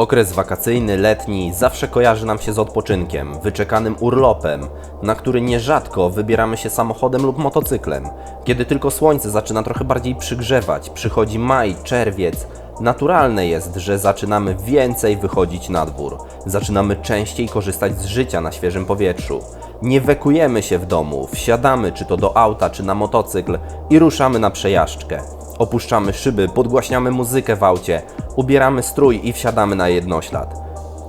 Okres wakacyjny, letni zawsze kojarzy nam się z odpoczynkiem, wyczekanym urlopem, na który nierzadko wybieramy się samochodem lub motocyklem. Kiedy tylko słońce zaczyna trochę bardziej przygrzewać, przychodzi maj, czerwiec, naturalne jest, że zaczynamy więcej wychodzić na dwór. Zaczynamy częściej korzystać z życia na świeżym powietrzu. Nie wekujemy się w domu, wsiadamy czy to do auta, czy na motocykl i ruszamy na przejażdżkę. Opuszczamy szyby, podgłaśniamy muzykę w aucie, ubieramy strój i wsiadamy na jednoślad.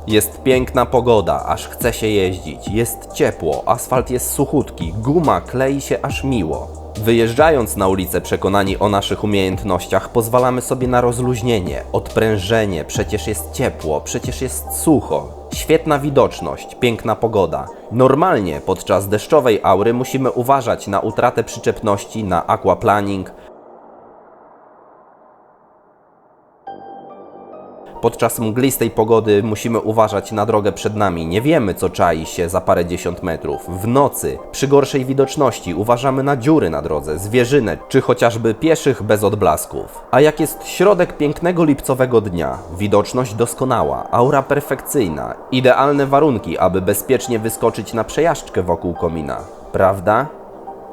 Jest piękna pogoda, aż chce się jeździć. Jest ciepło, asfalt jest suchutki, guma klei się aż miło. Wyjeżdżając na ulicę przekonani o naszych umiejętnościach, pozwalamy sobie na rozluźnienie, odprężenie, przecież jest ciepło, przecież jest sucho. Świetna widoczność, piękna pogoda. Normalnie podczas deszczowej aury musimy uważać na utratę przyczepności, na aquaplaning, Podczas mglistej pogody musimy uważać na drogę przed nami. Nie wiemy, co czai się za parę dziesiąt metrów. W nocy, przy gorszej widoczności, uważamy na dziury na drodze, zwierzynę, czy chociażby pieszych bez odblasków. A jak jest środek pięknego lipcowego dnia, widoczność doskonała, aura perfekcyjna, idealne warunki, aby bezpiecznie wyskoczyć na przejażdżkę wokół komina. Prawda?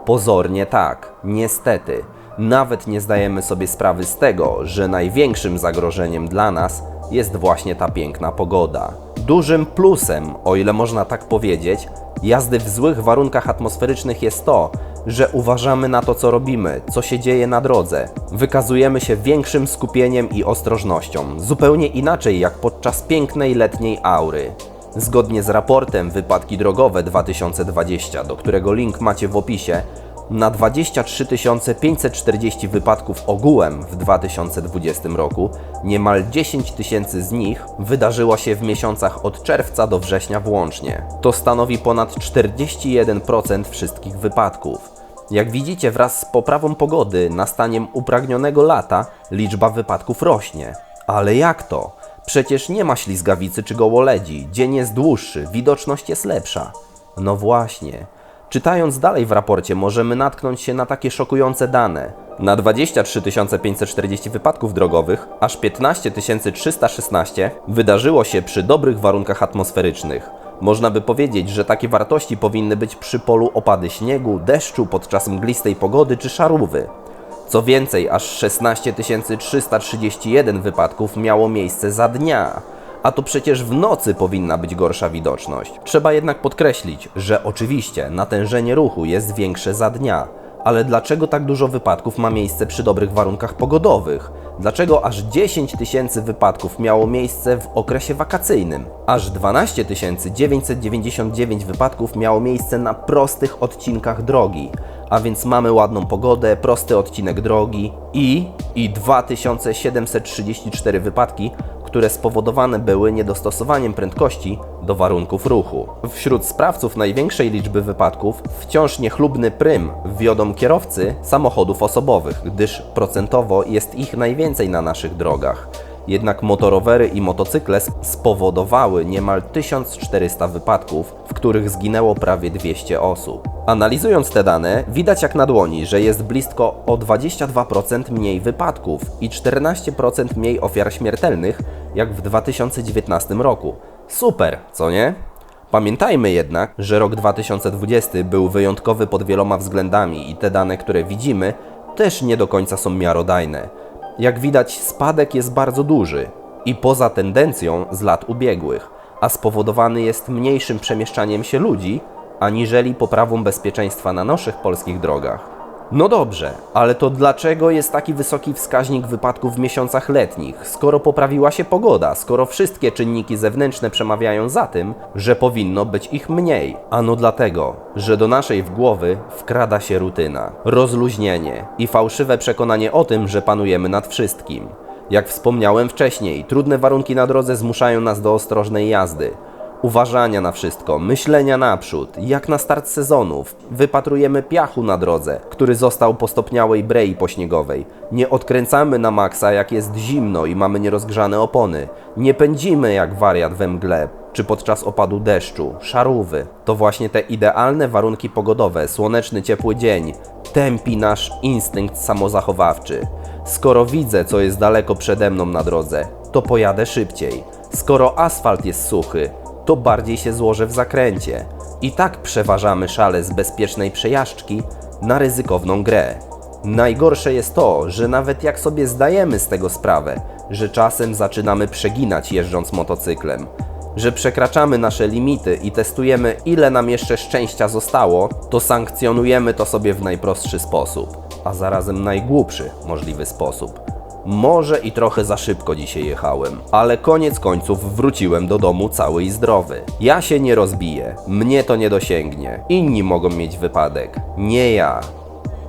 Pozornie tak, niestety. Nawet nie zdajemy sobie sprawy z tego, że największym zagrożeniem dla nas jest właśnie ta piękna pogoda. Dużym plusem, o ile można tak powiedzieć, jazdy w złych warunkach atmosferycznych jest to, że uważamy na to, co robimy, co się dzieje na drodze. Wykazujemy się większym skupieniem i ostrożnością, zupełnie inaczej jak podczas pięknej letniej aury. Zgodnie z raportem Wypadki Drogowe 2020, do którego link macie w opisie, na 23 540 wypadków ogółem w 2020 roku, niemal 10 tysięcy z nich wydarzyło się w miesiącach od czerwca do września włącznie. To stanowi ponad 41% wszystkich wypadków. Jak widzicie, wraz z poprawą pogody, nastaniem upragnionego lata, liczba wypadków rośnie. Ale jak to? Przecież nie ma ślizgawicy czy gołoledzi, dzień jest dłuższy, widoczność jest lepsza. No właśnie. Czytając dalej w raporcie możemy natknąć się na takie szokujące dane. Na 23 540 wypadków drogowych aż 15 316 wydarzyło się przy dobrych warunkach atmosferycznych. Można by powiedzieć, że takie wartości powinny być przy polu opady śniegu, deszczu podczas mglistej pogody czy szarówy. Co więcej, aż 16 331 wypadków miało miejsce za dnia a to przecież w nocy powinna być gorsza widoczność. Trzeba jednak podkreślić, że oczywiście natężenie ruchu jest większe za dnia, ale dlaczego tak dużo wypadków ma miejsce przy dobrych warunkach pogodowych? Dlaczego aż 10 tysięcy wypadków miało miejsce w okresie wakacyjnym? Aż 12 999 wypadków miało miejsce na prostych odcinkach drogi. A więc mamy ładną pogodę, prosty odcinek drogi i, i 2734 wypadki które spowodowane były niedostosowaniem prędkości do warunków ruchu. Wśród sprawców największej liczby wypadków wciąż niechlubny prym wiodą kierowcy samochodów osobowych, gdyż procentowo jest ich najwięcej na naszych drogach jednak motorowery i motocykle spowodowały niemal 1400 wypadków, w których zginęło prawie 200 osób. Analizując te dane, widać jak na dłoni, że jest blisko o 22% mniej wypadków i 14% mniej ofiar śmiertelnych, jak w 2019 roku. Super, co nie? Pamiętajmy jednak, że rok 2020 był wyjątkowy pod wieloma względami i te dane, które widzimy, też nie do końca są miarodajne. Jak widać, spadek jest bardzo duży i poza tendencją z lat ubiegłych, a spowodowany jest mniejszym przemieszczaniem się ludzi, aniżeli poprawą bezpieczeństwa na naszych polskich drogach. No dobrze, ale to dlaczego jest taki wysoki wskaźnik wypadków w miesiącach letnich, skoro poprawiła się pogoda, skoro wszystkie czynniki zewnętrzne przemawiają za tym, że powinno być ich mniej? Ano dlatego, że do naszej w głowy wkrada się rutyna, rozluźnienie i fałszywe przekonanie o tym, że panujemy nad wszystkim. Jak wspomniałem wcześniej, trudne warunki na drodze zmuszają nas do ostrożnej jazdy uważania na wszystko, myślenia naprzód, jak na start sezonów. Wypatrujemy piachu na drodze, który został po stopniałej brei pośniegowej. Nie odkręcamy na maksa, jak jest zimno i mamy nierozgrzane opony. Nie pędzimy jak wariat we mgle, czy podczas opadu deszczu, szarówy. To właśnie te idealne warunki pogodowe, słoneczny, ciepły dzień, tępi nasz instynkt samozachowawczy. Skoro widzę, co jest daleko przede mną na drodze, to pojadę szybciej Skoro asfalt jest suchy, to bardziej się złożę w zakręcie. I tak przeważamy szale z bezpiecznej przejażdżki na ryzykowną grę. Najgorsze jest to, że nawet jak sobie zdajemy z tego sprawę, że czasem zaczynamy przeginać jeżdżąc motocyklem, że przekraczamy nasze limity i testujemy, ile nam jeszcze szczęścia zostało, to sankcjonujemy to sobie w najprostszy sposób, a zarazem najgłupszy możliwy sposób. Może i trochę za szybko dzisiaj jechałem, ale koniec końców wróciłem do domu cały i zdrowy. Ja się nie rozbiję, mnie to nie dosięgnie. Inni mogą mieć wypadek, nie ja.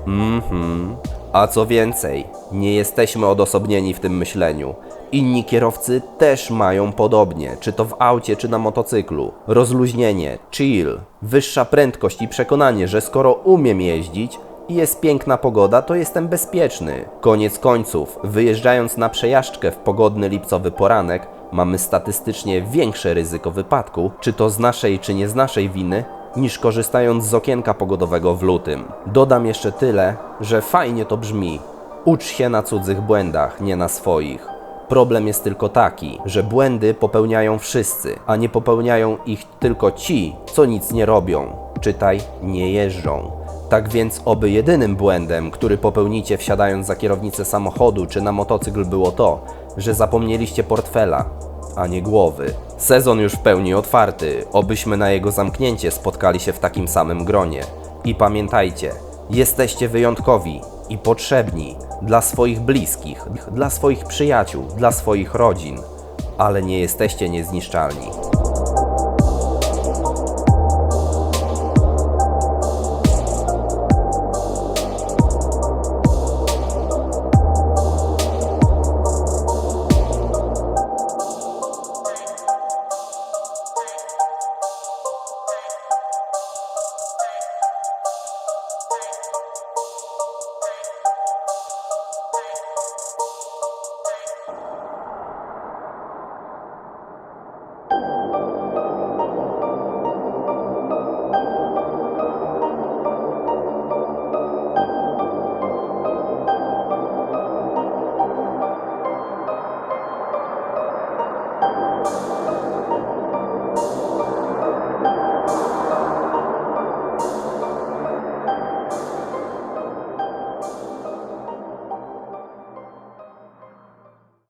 Mhm. A co więcej, nie jesteśmy odosobnieni w tym myśleniu. Inni kierowcy też mają podobnie, czy to w aucie, czy na motocyklu. Rozluźnienie, chill, wyższa prędkość i przekonanie, że skoro umiem jeździć i jest piękna pogoda, to jestem bezpieczny. Koniec końców, wyjeżdżając na przejażdżkę w pogodny lipcowy poranek, mamy statystycznie większe ryzyko wypadku, czy to z naszej, czy nie z naszej winy, niż korzystając z okienka pogodowego w lutym. Dodam jeszcze tyle, że fajnie to brzmi. Ucz się na cudzych błędach, nie na swoich. Problem jest tylko taki, że błędy popełniają wszyscy, a nie popełniają ich tylko ci, co nic nie robią. Czytaj, nie jeżdżą. Tak więc oby jedynym błędem, który popełnicie wsiadając za kierownicę samochodu czy na motocykl było to, że zapomnieliście portfela, a nie głowy. Sezon już w pełni otwarty, obyśmy na jego zamknięcie spotkali się w takim samym gronie. I pamiętajcie, jesteście wyjątkowi i potrzebni dla swoich bliskich, dla swoich przyjaciół, dla swoich rodzin, ale nie jesteście niezniszczalni.